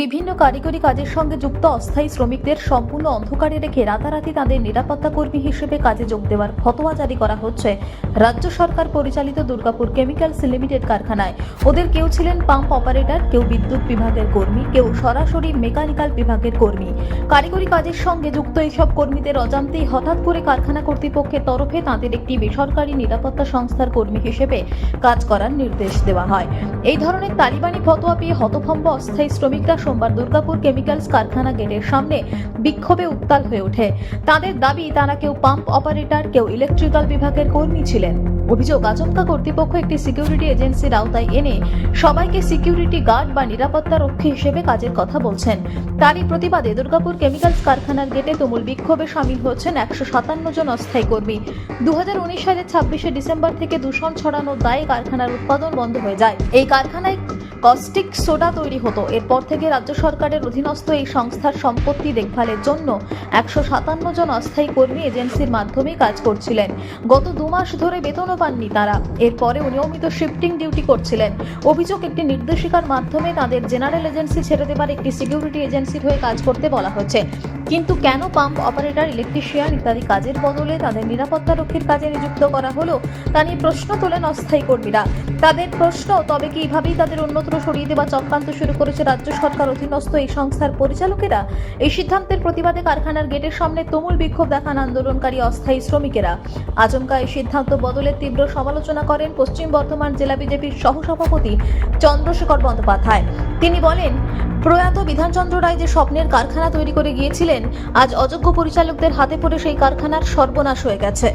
বিভিন্ন কারিগরি কাজের সঙ্গে যুক্ত অস্থায়ী শ্রমিকদের সম্পূর্ণ অন্ধকারে রেখে রাতারাতি তাদের নিরাপত্তা কর্মী হিসেবে কাজে যোগ দেওয়ার ফতোয়া জারি করা হচ্ছে রাজ্য সরকার পরিচালিত দুর্গাপুর কেমিক্যালস লিমিটেড কারখানায়। ওদের কেউ ছিলেন পাম্প অপারেটর, কেউ বিদ্যুৎ বিভাগের কর্মী, কেউ সরাসরি মেকানিক্যাল বিভাগের কর্মী। কারিগরি কাজের সঙ্গে যুক্ত এইসব কর্মীদের অজান্তেই হঠাৎ করে কারখানা কর্তৃপক্ষের তরফে তাদের একটি বেসরকারি নিরাপত্তা সংস্থার কর্মী হিসেবে কাজ করার নির্দেশ দেওয়া হয়। এই ধরনের তালিবানি ফতোয়া পেয়ে হতভম্ব অস্থায়ী শ্রমিকরা সোমবার দুর্গাপুর কেমিক্যালস কারখানা গেটের সামনে বিক্ষোভে উত্তাল হয়ে ওঠে। তাদের দাবি, তারা কেউ পাম্প অপারেটর, কেউ ইলেকট্রিক্যাল বিভাগের কর্মী ছিলেন। অভিযোগ, আচমকা কর্তৃপক্ষ একটি সিকিউরিটি এজেন্সির আওতায় এনে সবাইকে সিকিউরিটি গার্ড বা নিরাপত্তা রক্ষী হিসেবে কাজের কথা বলছেন। তারই প্রতিবাদে দুর্গাপুর কেমিক্যালস কারখানার গেটে তুমুল বিক্ষোভে সামিল হচ্ছেন একশো সাতান্ন জন অস্থায়ী কর্মী। দু সালের ছাব্বিশে ডিসেম্বর থেকে দূষণ ছড়ানোর দায়ে কারখানার উৎপাদন বন্ধ হয়ে যায়। এই কারখানায় কস্টিক সোডা তৈরি হতো। এরপর থেকে রাজ্য সরকারের অধীনস্থ এই সংস্থার সম্পত্তি দেখভালের জন্য একশো সাতান্ন জন অস্থায়ী কর্মী এজেন্সির মাধ্যমে কাজ করছিলেন। গত দু মাস ধরে বেতনও পাননি তারা। এরপরেও নিয়মিত শিফটিং ডিউটি করছিলেন। অভিযোগ একটি নির্দেশিকার মাধ্যমে তাদের জেনারেল এজেন্সি ছেড়ে দেবার একটি সিকিউরিটি এজেন্সির হয়ে কাজ করতে বলা হচ্ছে কিন্তু কেন পাম্প অপারেটর, ইলেকট্রিশিয়ান ইত্যাদি কাজের বদলে তাদের নিরাপত্তা রক্ষীর কাজে নিযুক্ত করা হলো, তা নিয়ে প্রশ্ন তোলেন অস্থায়ী কর্মীরা। তাদের প্রশ্ন, তবে কি এইভাবেই তাদের অন্যত্র সরিয়ে দেওয়া চক্রান্ত শুরু করেছে রাজ্য সরকার অধীনস্থ এই সংস্থার পরিচালকেরা। এই সিদ্ধান্তের প্রতিবাদে কারখানার গেটের সামনে তুমুল বিক্ষোভ দেখান আন্দোলনকারী অস্থায়ী শ্রমিকেরা। আচমকা এই সিদ্ধান্ত বদলের তীব্র সমালোচনা করেন পশ্চিম বর্ধমান জেলা বিজেপির সহসভাপতি চন্দ্রশেখর বন্দ্যোপাধ্যায়। তিনি বলেন, প্রয়াত বিধানচন্দ্র রায় যে স্বপ্নের কারখানা তৈরি করে গিয়েছিলেন, আজ অযোগ্য পরিচালকদের হাতে পড়ে সেই কারখানার সর্বনাশ হয়ে গেছে।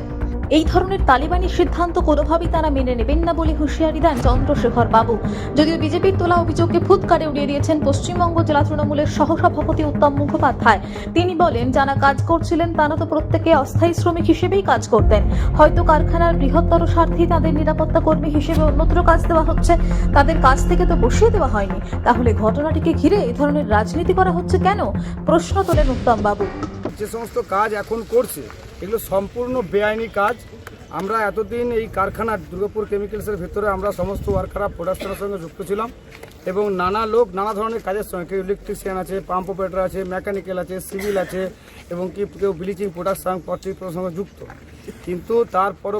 এই ধরনের তালিবানি সিদ্ধান্ত কোনোভাবেই তারা মেনে নেবেন না বলে হুঁশিয়ারি দেন চন্দ্রশেখর বাবু। যদিও বিজেপির তোলা অভিযোগকে ফুৎকারে উড়িয়ে দিয়েছেন পশ্চিমবঙ্গ জেলা তৃণমূলের সহসভাপতি উত্তম মুখোপাধ্যায়। তিনি বলেন, যারা কাজ করছিলেন, তারা তো প্রত্যেকে অস্থায়ী শ্রমিক হিসেবেই কাজ করতেন। হয়তো কারখানার বৃহত্তর স্বার্থে তাদের নিরাপত্তা কর্মী হিসেবে অন্যত্র কাজ দেওয়া হচ্ছে। তাদের কাজ থেকে তো বসিয়ে দেওয়া হয়নি। তাহলে ঘটনাটিকে ঘিরে এই ধরনের রাজনীতি করা হচ্ছে কেন? প্রশ্ন তোলেন উত্তম বাবু। যে সমস্ত কাজ এখন করছে এগুলো সম্পূর্ণ বেআইনি কাজ। আমরা এতদিন এই কারখানা দুর্গাপুর কেমিক্যালসের ভেতরে আমরা সমস্ত ওয়ার্কাররা প্রোডাকশনের সঙ্গে যুক্ত ছিলাম এবং নানা লোক নানা ধরনের কাজের সঙ্গে, কেউ ইলেকট্রিশিয়ান আছে পাম্প অপারেটর আছে মেকানিক্যাল আছে সিভিল আছে এবং কি কেউ ব্লিচিং প্রোডাকশন কর্তৃপক্ষের সঙ্গে যুক্ত। কিন্তু তারপরও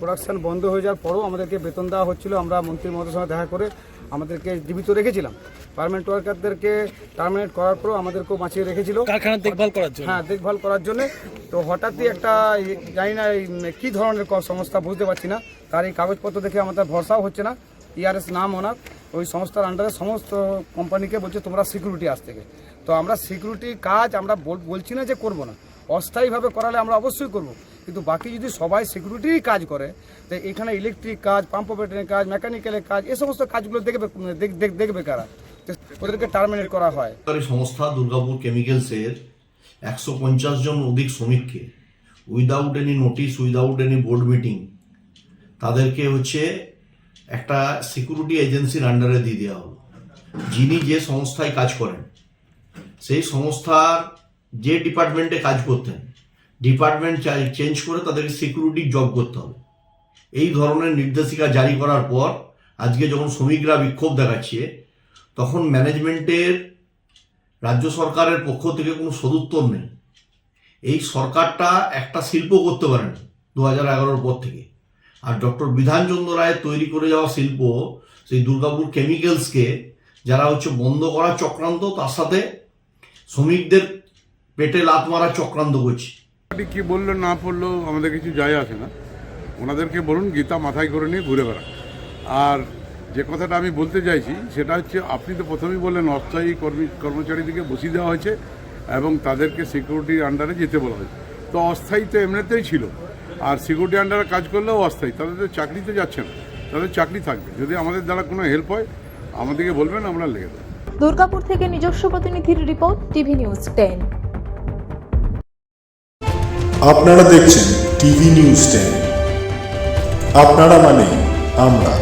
প্রোডাকশন বন্ধ হয়ে যাওয়ার পরও আমাদেরকে বেতন দেওয়া হচ্ছিল। আমরা মন্ত্রী মহোদয়ের সঙ্গে দেখা করে আমাদেরকে জীবিত রেখেছিলাম। পারমানেন্ট ওয়ার্কারদেরকে টার্মিনেট করার পরও আমাদেরকেও বাঁচিয়ে রেখেছিল। কারখানা দেখভাল করার জন্য। হ্যাঁ দেখভাল করার জন্য। তো হঠাৎই একটা জানি না কী ধরনের সংস্থা বুঝতে পারছি না। তার এই কাগজপত্র দেখে আমাদের ভরসাও হচ্ছে না। ইআরএস নাম ওনার। ওই সংস্থার আন্ডারে সমস্ত কোম্পানিকে বলছে তোমরা সিকিউরিটি আজ থেকে। তো আমরা সিকিউরিটি কাজ আমরা বল- বলছি না যে করব না। অস্থায়ীভাবে করালে আমরা অবশ্যই করব। কিন্তু বাকি যদি সবাই সিকিউরিটির কাজ করে তো এখানে ইলেকট্রিক কাজ পাম্প অপারেটরের কাজ মেকানিক্যালের কাজ এ সমস্ত কাজগুলো দেখবে দেখ- দেখ- দেখবে কারা? ওদেরকে টার্মিনেট করা হয়। সংস্থা দুর্গাপুর কেমিক্যালসের একশো পঞ্চাশ জন অধিক শ্রমিককে without any notice without any board meeting তাদেরকে হচ্ছে একটা সিকিউরিটি এজেন্সির আন্ডারে দিয়ে দেওয়া হলো। যিনি যে সংস্থায় কাজ করেন, সেই সংস্থার যে ডিপার্টমেন্টে কাজ করতেন ডিপার্টমেন্ট চেঞ্জ করে তাদেরকে সিকিউরিটি জব করতে হবে। এই ধরনের নির্দেশিকা জারি করার পর, আজকে যখন শ্রমিকরা বিক্ষোভ দেখাচ্ছে তখন ম্যানেজমেন্টের রাজ্য সরকারের পক্ষ থেকে কোনো সদুত্তর নেই। এই সরকারটা একটা শিল্প করতে পারেন দু হাজার এগারোর পর থেকে। আর ডক্টর বিধানচন্দ্র রায়ের তৈরি করে যাওয়া শিল্প, সেই দুর্গাপুর কেমিক্যালসকে যারা হচ্ছে বন্ধ করার চক্রান্ত, তার সাথে শ্রমিকদের পেটে লাত মারার চক্রান্ত করছে। কি বলল না পড়ল আমাদের কিছু যায় আসে না। ওনাদেরকে বলুন, গীতা মাথায় করে নিয়ে ঘুরে বেড়ান। আর যে কথাটা আমি বলতে চাইছি সেটা হচ্ছে আপনি তো প্রথমেই বললেন অস্থায়ী কর্মী কর্মচারীদেরকে বসিয়ে দেওয়া হয়েছে এবং তাদেরকে সিকিউরিটির আন্ডারে যেতে বলা হয়েছে। তো অস্থায়ী তো এমনিতেই ছিল। আর সিকিউরিটি আন্ডারে কাজ করলেও অস্থায়ী। তাদের তো চাকরিতে যাচ্ছে না। তাদের চাকরি থাকবে। যদি আমাদের দ্বারা কোনো হেল্প হয় আমাদেরকে বলবেন আমরা লেগে দেবো। দুর্গাপুর থেকে নিজস্ব প্রতিনিধির রিপোর্ট টিভি নিউজ টেন আপনারা দেখছেন টিভি নিউজ টেন আপনারা মানে আমরা।